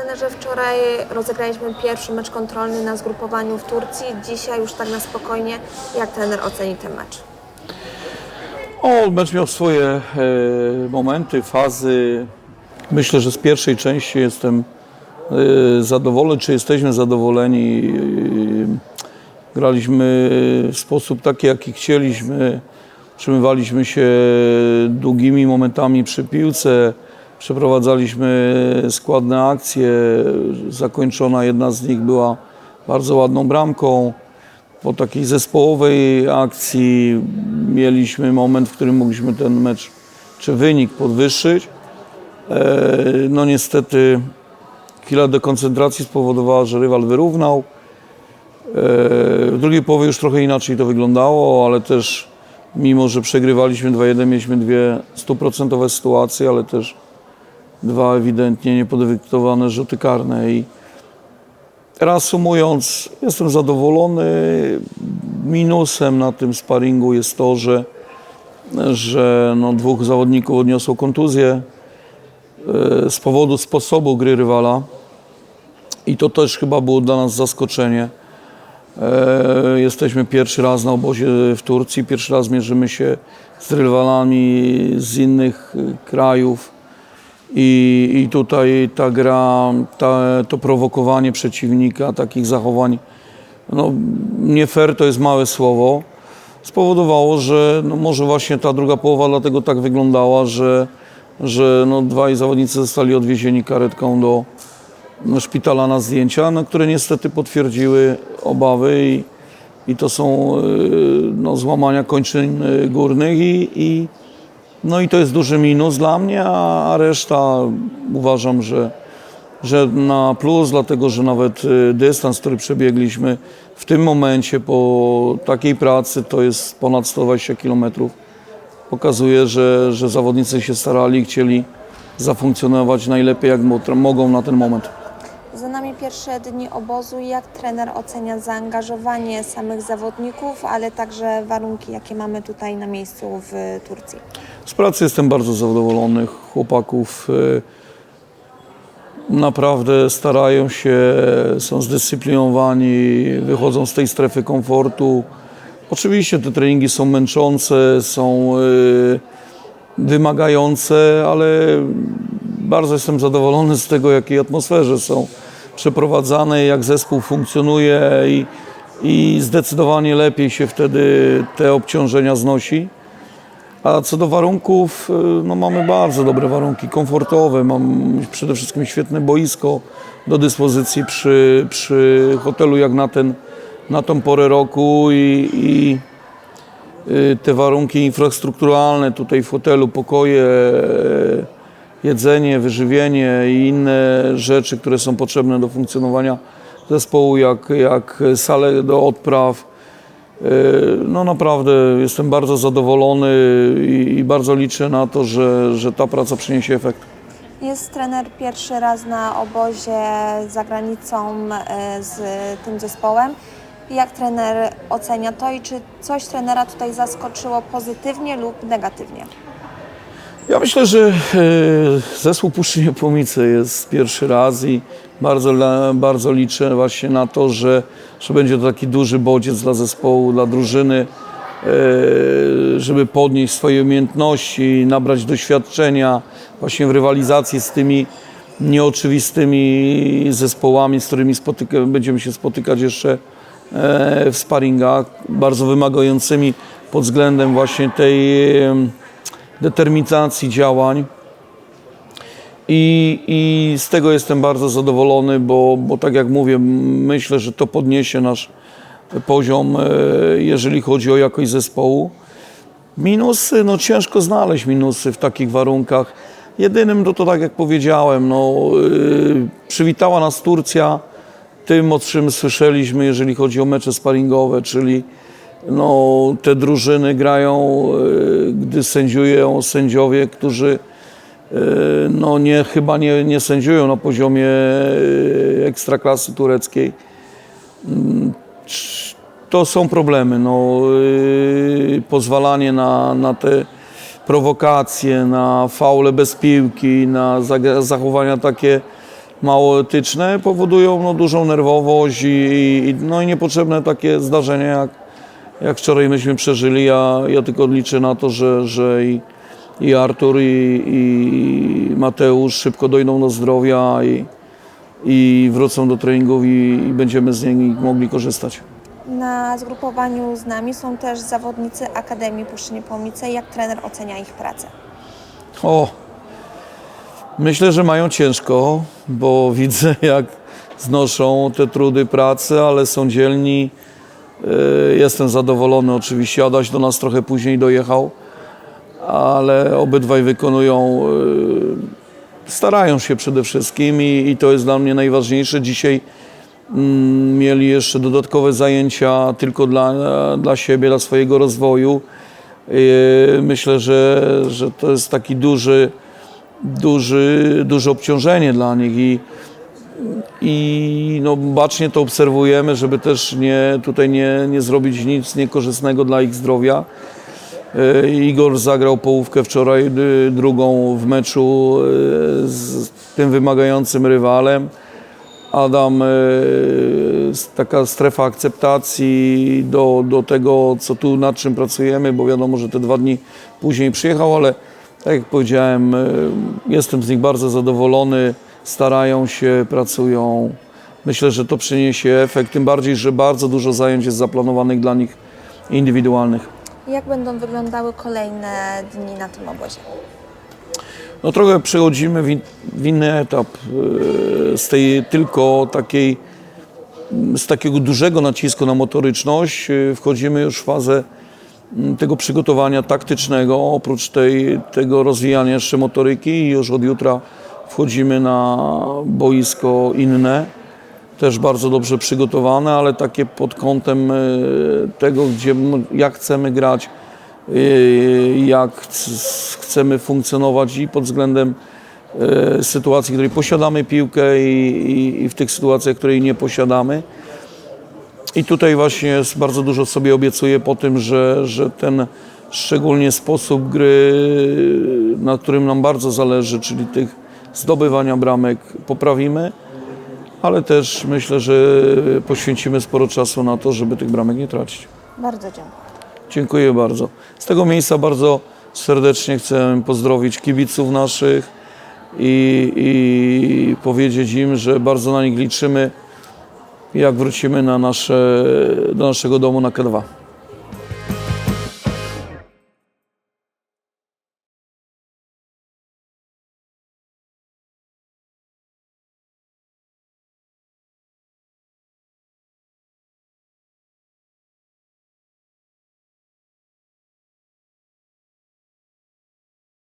trenerze, wczoraj rozegraliśmy pierwszy mecz kontrolny na zgrupowaniu w Turcji. Dzisiaj już tak na spokojnie. Jak trener oceni ten mecz? O, mecz miał swoje e, momenty, fazy. Myślę, że z pierwszej części jestem e, zadowolony, czy jesteśmy zadowoleni. E, graliśmy w sposób taki, jaki chcieliśmy. Utrzymywaliśmy się długimi momentami przy piłce. Przeprowadzaliśmy składne akcje. Zakończona jedna z nich była bardzo ładną bramką. Po takiej zespołowej akcji mieliśmy moment, w którym mogliśmy ten mecz czy wynik podwyższyć. E, No niestety chwila dekoncentracji spowodowała, że rywal wyrównał. E, W drugiej połowie już trochę inaczej to wyglądało, ale też mimo, że przegrywaliśmy 2-1, mieliśmy dwie stuprocentowe sytuacje, ale też dwa ewidentnie niepodyktowane rzuty karne i Reasumując, jestem zadowolony. Minusem na tym sparingu jest to, że, że no, dwóch zawodników odniosło kontuzję e, z powodu sposobu gry rywala. I to też chyba było dla nas zaskoczenie. E, Jesteśmy pierwszy raz na obozie w Turcji, pierwszy raz mierzymy się z rywalami z innych e, krajów. I, I tutaj ta gra, ta, to prowokowanie przeciwnika, takich zachowań, no nie fair to jest małe słowo, spowodowało, że no może właśnie ta druga połowa dlatego tak wyglądała, że, że no dwaj zawodnicy zostali odwiezieni karetką do no, szpitala na zdjęcia, no, które niestety potwierdziły obawy i, i to są y, no, złamania kończyn y, górnych i, i no i to jest duży minus dla mnie, a reszta uważam, że, że na plus, dlatego że nawet y, dystans, który przebiegliśmy w tym momencie po takiej pracy to jest ponad 120 km. Pokazuje, że, że zawodnicy się starali, chcieli zafunkcjonować najlepiej jak mo- mogą na ten moment. Za nami pierwsze dni obozu. Jak trener ocenia zaangażowanie samych zawodników, ale także warunki, jakie mamy tutaj na miejscu w Turcji? Z pracy jestem bardzo zadowolony. Chłopaków y, naprawdę starają się, są zdyscyplinowani, wychodzą z tej strefy komfortu. Oczywiście te treningi są męczące, są y, wymagające, ale bardzo jestem zadowolony z tego, jakiej atmosferze są przeprowadzane, jak zespół funkcjonuje i, i zdecydowanie lepiej się wtedy te obciążenia znosi. A co do warunków, y, no mamy bardzo dobre warunki komfortowe. Mam przede wszystkim świetne boisko do dyspozycji przy, przy hotelu jak na, ten, na tą porę roku i, i y, te warunki infrastrukturalne tutaj w hotelu, pokoje, e, jedzenie, wyżywienie i inne rzeczy, które są potrzebne do funkcjonowania zespołu, jak, jak sale do odpraw, no naprawdę jestem bardzo zadowolony i, i bardzo liczę na to, że, że ta praca przyniesie efekt. Jest trener pierwszy raz na obozie za granicą e, z tym zespołem. Jak trener ocenia to i czy coś trenera tutaj zaskoczyło pozytywnie lub negatywnie? Ja myślę, że e, zespół Puszczy Niepomice jest pierwszy raz i bardzo, bardzo liczę właśnie na to, że, że będzie to taki duży bodziec dla zespołu, dla drużyny, e, żeby podnieść swoje umiejętności, nabrać doświadczenia właśnie w rywalizacji z tymi nieoczywistymi zespołami, z którymi będziemy się spotykać jeszcze e, w sparingach, bardzo wymagającymi pod względem właśnie tej determinacji działań. I, I z tego jestem bardzo zadowolony, bo, bo tak jak mówię, myślę, że to podniesie nasz poziom, e, jeżeli chodzi o jakość zespołu. Minusy, no ciężko znaleźć minusy w takich warunkach. Jedynym, no to tak jak powiedziałem, no, yy, przywitała nas Turcja tym, o czym słyszeliśmy, jeżeli chodzi o mecze sparingowe, czyli no, te drużyny grają, yy, gdy sędziują sędziowie, którzy yy, no, nie, chyba nie, nie sędziują na poziomie yy, ekstraklasy tureckiej to są problemy. No, pozwalanie na, na te prowokacje, na faule bez piłki, na zachowania takie mało etyczne, powodują no, dużą nerwowość i, i, no, i niepotrzebne takie zdarzenia, jak, jak wczoraj myśmy przeżyli. Ja, ja tylko liczę na to, że, że i, i Artur, i, i Mateusz szybko dojdą do zdrowia i, i wrócą do treningów i, i będziemy z nich mogli korzystać. Na zgrupowaniu z nami są też zawodnicy Akademii Puszczy Niepołomice. Jak trener ocenia ich pracę? O, myślę, że mają ciężko, bo widzę, jak znoszą te trudy pracy, ale są dzielni. Yy, Jestem zadowolony oczywiście. Adaś do nas trochę później dojechał, ale obydwaj wykonują, yy, starają się przede wszystkim i, i to jest dla mnie najważniejsze. Dzisiaj mm, mieli jeszcze dodatkowe zajęcia tylko dla, dla siebie, dla swojego rozwoju. Yy, Myślę, że, że to jest taki duży, duży, duże obciążenie dla nich i, i no, bacznie to obserwujemy, żeby też nie, tutaj nie, nie zrobić nic niekorzystnego dla ich zdrowia. Yy, Igor zagrał połówkę wczoraj, drugą w meczu y, z tym wymagającym rywalem. Adam, s- taka strefa akceptacji do, do tego, co tu, nad czym pracujemy, bo wiadomo, że te dwa dni później przyjechał, ale tak jak powiedziałem, jestem z nich bardzo zadowolony, starają się, pracują. Myślę, że to przyniesie efekt, tym bardziej, że bardzo dużo zajęć jest zaplanowanych dla nich indywidualnych. Jak będą wyglądały kolejne dni na tym obozie? No trochę przechodzimy w, in, w inny etap yy, z tej tylko takiej, z takiego dużego nacisku na motoryczność yy, wchodzimy już w fazę mm, tego przygotowania taktycznego, oprócz tej, tego rozwijania jeszcze motoryki i już od jutra wchodzimy na boisko inne, też bardzo dobrze przygotowane, ale takie pod kątem yy, tego, gdzie, jak chcemy grać, yy, jak chcemy funkcjonować i pod względem e, sytuacji, w której posiadamy piłkę i, i, i w tych sytuacjach, w której nie posiadamy. I tutaj właśnie bardzo dużo sobie obiecuję po tym, że, że ten szczególnie sposób gry, na którym nam bardzo zależy, czyli tych zdobywania bramek, poprawimy, ale też myślę, że poświęcimy sporo czasu na to, żeby tych bramek nie tracić. Bardzo dziękuję. Dziękuję bardzo. Z tego miejsca bardzo serdecznie chcę pozdrowić kibiców naszych i, i powiedzieć im, że bardzo na nich liczymy, jak wrócimy na nasze, do naszego domu na K2.